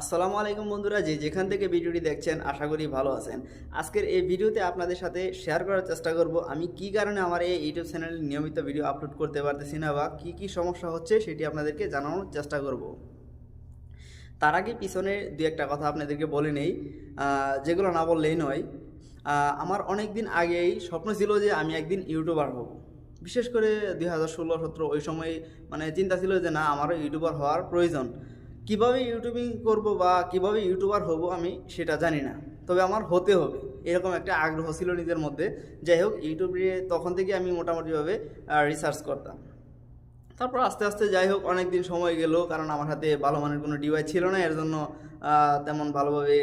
আসসালামু আলাইকুম বন্ধুরা, যে যেখান থেকে ভিডিওটি দেখছেন, আশা করি ভালো আছেন। আজকের এই ভিডিওতে আপনাদের সাথে শেয়ার করার চেষ্টা করব। আমি কি কারণে আমার এই ইউটিউব চ্যানেলে নিয়মিত ভিডিও আপলোড করতে পারতেছি না বা কী কী সমস্যা হচ্ছে সেটি আপনাদেরকে জানানোর চেষ্টা করব। তার আগে পিছনে দু একটা কথা আপনাদেরকে বলে নেই যেগুলো না বললেই নয়। আমার অনেক দিন আগেই স্বপ্ন ছিল যে আমি একদিন ইউটিউবার হব। বিশেষ করে দুই হাজার ষোলো সতেরো ওই সময় মানে চিন্তা ছিল যে না, আমারও ইউটিউবার হওয়ার প্রয়োজন। কীভাবে ইউটিউবিং করব বা কীভাবে ইউটিউবার হব আমি সেটা জানি না। তবে আমার হতে হবে, এরকম একটা আগ্রহ ছিল নিজের মধ্যে। যাই হোক ইউটিউবে তখন থেকে আমি মোটামুটিভাবে রিসার্চ করতাম। তারপর আস্তে আস্তে যাই হোক অনেক দিন সময় গেল, কারণ আমার হাতে ভালো মানের কোনো ডিভাইস ছিল না, এর জন্য তেমন ভালোভাবে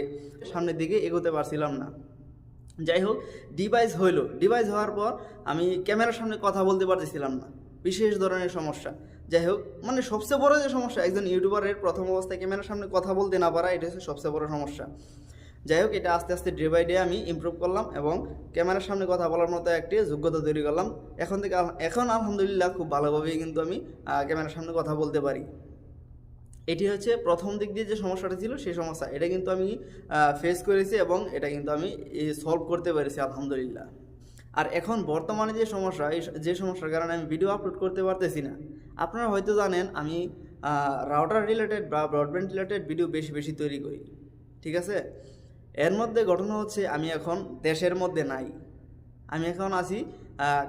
সামনের দিকে এগোতে পারছিলাম না। যাই হোক ডিভাইস হইল। ডিভাইস হওয়ার পর আমি ক্যামেরার সামনে কথা বলতে পারতেছিলাম না। বিশেষ ধরনের সমস্যা। যাই হোক মানে সবচেয়ে বড় যে সমস্যা, একজন ইউটিউবারের প্রথম অবস্থায় ক্যামেরার সামনে কথা বলতে না পারা এটা হচ্ছে সবচেয়ে বড় সমস্যা। যাই হোক, এটা আস্তে আস্তে ডে বাই ডে আমি ইমপ্রুভ করলাম এবং ক্যামেরার সামনে কথা বলার মতো একটি যোগ্যতা তৈরি করলাম। এখন থেকে এখন আলহামদুলিল্লাহ খুব ভালোভাবেই কিন্তু আমি ক্যামেরার সামনে কথা বলতে পারি। এটি হচ্ছে প্রথম দিক দিয়ে যে সমস্যাটা ছিল, সেই সমস্যা। এটা কিন্তু আমি ফেস করেছি এবং এটা কিন্তু আমি সলভ করতে পেরেছি, আলহামদুলিল্লাহ। আর এখন বর্তমানে যে সমস্যা যে সমস্যার কারণে আমি ভিডিও আপলোড করতে পারতেছি না। আপনারা হয়তো জানেন, আমি রাউটার রিলেটেড বা ব্রডব্যান্ড রিলেটেড ভিডিও বেশি বেশি তৈরি করি। ঠিক আছে? এর মধ্যে ঘটনা হচ্ছে, আমি এখন দেশের মধ্যে নাই। আমি এখন আছি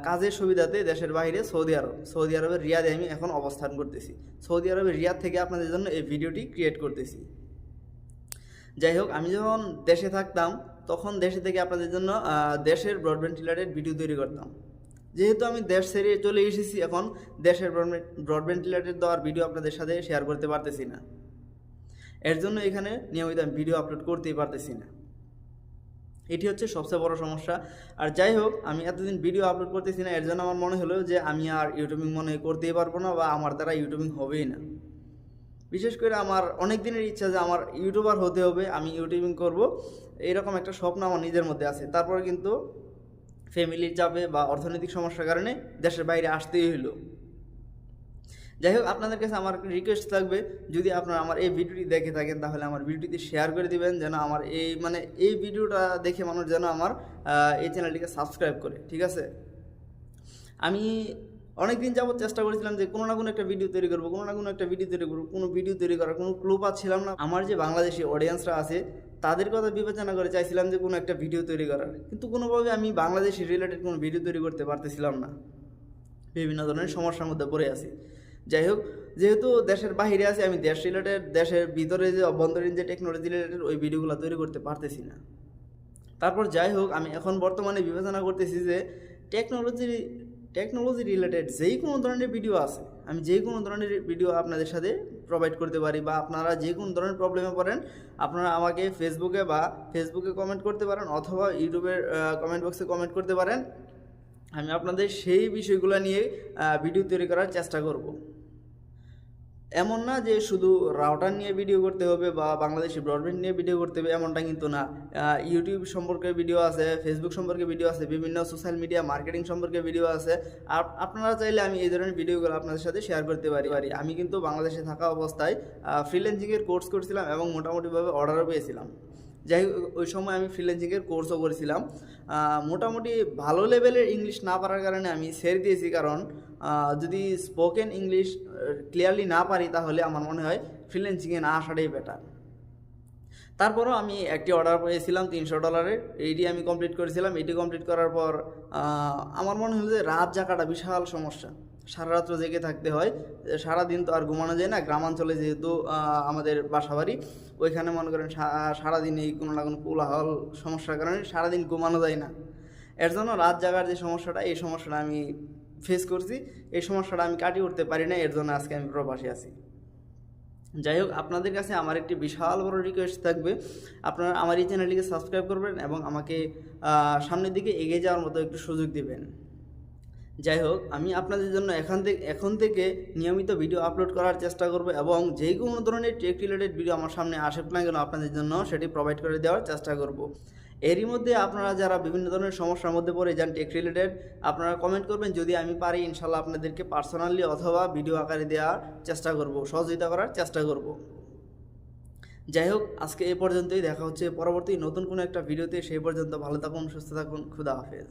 কাজের সুবিধাতে দেশের বাইরে, সৌদি আরব। সৌদি আরবের রিয়াদে আমি এখন অবস্থান করতেছি। সৌদি আরবের রিয়াদ থেকে আপনাদের জন্য এই ভিডিওটি ক্রিয়েট করতেছি। যাই হোক, আমি যখন দেশে থাকতাম তখন দেশে থেকে আপনাদের জন্য দেশের ব্রডব্যান্ড রিলেটেড ভিডিও তৈরি করতাম। যেহেতু আমি দেশ ছেড়ে চলে এসেছি এখন, দেশের ব্রডব্যান্ড ব্রডব্যান্ড রিলেটেড দেওয়ার ভিডিও আপনাদের সাথে শেয়ার করতে পারতেছি না। এর জন্য এখানে নিয়মিত আমি ভিডিও আপলোড করতেই পারতেছি না। এটি হচ্ছে সবচেয়ে বড় সমস্যা। আর যাই হোক, আমি এতদিন ভিডিও আপলোড করতেছি না, এর জন্য আমার মনে হলো যে আমি আর ইউটিউবিং মনে করতেই পারব না বা আমার দ্বারা ইউটিউবিং হবেই না। বিশেষ করে আমার অনেক দিনের ইচ্ছা যে আমার ইউটিউবার হতে হবে, আমি ইউটিউবিং করব। এরকম একটা স্বপ্ন আমার নিজের মধ্যে আছে। তারপরে কিন্তু ফ্যামিলির চাপে বা অর্থনৈতিক সমস্যার কারণে দেশের বাইরে আসতেই হইল। যাই হোক, আপনাদের কাছে আমার রিকোয়েস্ট থাকবে, যদি আপনারা আমার এই ভিডিওটি দেখে থাকেন, তাহলে আমার ভিডিওটি শেয়ার করে দিবেন, যেন আমার এই মানে এই ভিডিওটা দেখে মানুষ যেন আমার এই চ্যানেলটিকে সাবস্ক্রাইব করে, ঠিক আছে? আমি অনেক দিন যাবত চেষ্টা করেছিলাম যে কোনো না কোনো একটা ভিডিও তৈরি করব, কোনো না কোনো একটা ভিডিও তৈরি করব, কোনো ভিডিও তৈরি করার কোনো ক্লু পাচ্ছিলাম না। আমার যে বাংলাদেশি অডিয়েন্সরা আছে, তাদের কথা বিবেচনা করে চাইছিলাম যে কোনো একটা ভিডিও তৈরি করার। কিন্তু কোনোভাবে আমি বাংলাদেশি রিলেটেড কোনো ভিডিও তৈরি করতে পারতেছিলাম না। বিভিন্ন ধরনের সমস্যার মধ্যে পড়ে আছি। যাই হোক, যেহেতু দেশের বাইরে আছি, আমি দেশ রিলেটেড দেশের ভিতরে যে অভ্যন্তরীণ যে টেকনোলজি রিলেটেড ওই ভিডিওগুলো তৈরি করতে পারতেছি না। তারপর যাই হোক, আমি এখন বর্তমানে বিবেচনা করতেছি যে টেকনোলজি টেকনোলজি রিলেটেড যেই কোনো ধরনের ভিডিও আছে, আমি যে কোনো ধরনের ভিডিও আপনাদের সাথে প্রোভাইড করতে পারি বা আপনারা যে কোনো ধরনের প্রবলেমে পড়েন, আপনারা আমাকে ফেসবুকে বা ফেসবুকে কমেন্ট করতে পারেন অথবা ইউটিউবের কমেন্ট বক্সে কমেন্ট করতে পারেন। আমি আপনাদের সেই বিষয়গুলো নিয়ে ভিডিও তৈরি করার চেষ্টা করব। এমন না যে শুধু রাউটার নিয়ে ভিডিও করতে হবে বা বাংলাদেশি ব্রডব্যান্ড নিয়ে ভিডিও করতে হবে, এমনটা কিন্তু না। ইউটিউব সম্পর্কে ভিডিও আছে ফেসবুক সম্পর্কে ভিডিও আছে, বিভিন্ন সোশ্যাল মিডিয়া মার্কেটিং সম্পর্কে ভিডিও আছে। আপনারা চাইলে আমি এই ধরনের ভিডিওগুলো আপনাদের সাথে শেয়ার করতে পারি। পারি। আমি কিন্তু বাংলাদেশে থাকা অবস্থায় ফ্রিল্যান্সিংয়ের কোর্স করছিলাম এবং মোটামুটিভাবে অর্ডারও পেয়েছিলাম। যাই ওই সময় আমি ফ্রিল্যান্সিংয়ের কোর্সও করেছিলাম। মোটামুটি ভালো লেভেলের ইংলিশ না পারার কারণে আমি ছেড়ে দিয়েছি কারণ যদি স্পোকেন ইংলিশ ক্লিয়ারলি না পারি তাহলে আমার মনে হয় ফ্রিল্যান্সিংয়ে না আসাটাই বেটার তারপরও আমি একটি অর্ডার পেয়েছিলাম তিনশো ডলারের এইটি আমি কমপ্লিট করেছিলাম। এটি কমপ্লিট করার পর আমার মনে হলো যে রাত জাগাটা বিশাল সমস্যা। সারা রাত্র জেগে থাকতে হয়। সারাদিন তো আর ঘুমানো যায় না। গ্রামাঞ্চলে যেহেতু আমাদের বাসা বাড়ি ওইখানে মনে করেন সারাদিন এই কোনো না কোনো কোলাহল, সমস্যার কারণে সারাদিন ঘুমানো যায় না। এর জন্য রাত জাগার যে সমস্যাটা, এই সমস্যাটা আমি ফেস করছি। এই সমস্যাটা আমি কাটিয়ে উঠতে পারি না এর জন্য আজকে আমি প্রবাসী আছি। যাই হোক, আপনাদের কাছে আমার একটি বিশাল বড় রিকোয়েস্ট থাকবে। আপনারা আমার এই চ্যানেলটিকে সাবস্ক্রাইব করবেন এবং আমাকে সামনের দিকে এগিয়ে যাওয়ার মতো একটু সুযোগ দিবেন। যাই হোক, আমি আপনাদের জন্য এখান থেকে, এখন থেকে নিয়মিত ভিডিও আপলোড করার চেষ্টা করব এবং যে কোনো ধরনের টেক রিলেটেড ভিডিও আমার সামনে আসে না কেন আপনাদের জন্য সেটি প্রোভাইড করে দেওয়ার চেষ্টা করব। এরই মধ্যে আপনারা যারা বিভিন্ন ধরনের সমস্যার মধ্যে পড়ে যান টেক রিলেটেড আপনারা কমেন্ট করবেন, যদি আমি পারি, ইনশাল্লাহ আপনাদেরকে পার্সোনালি অথবা ভিডিও আকারে দেওয়ার চেষ্টা করব, সহযোগিতা করার চেষ্টা করব। যাই হোক, আজকে এ পর্যন্তই, দেখা হচ্ছে পরবর্তী নতুন কোনো একটা ভিডিওতে সেই পর্যন্ত ভালো থাকুন, সুস্থ থাকুন, খুদা হাফেজ।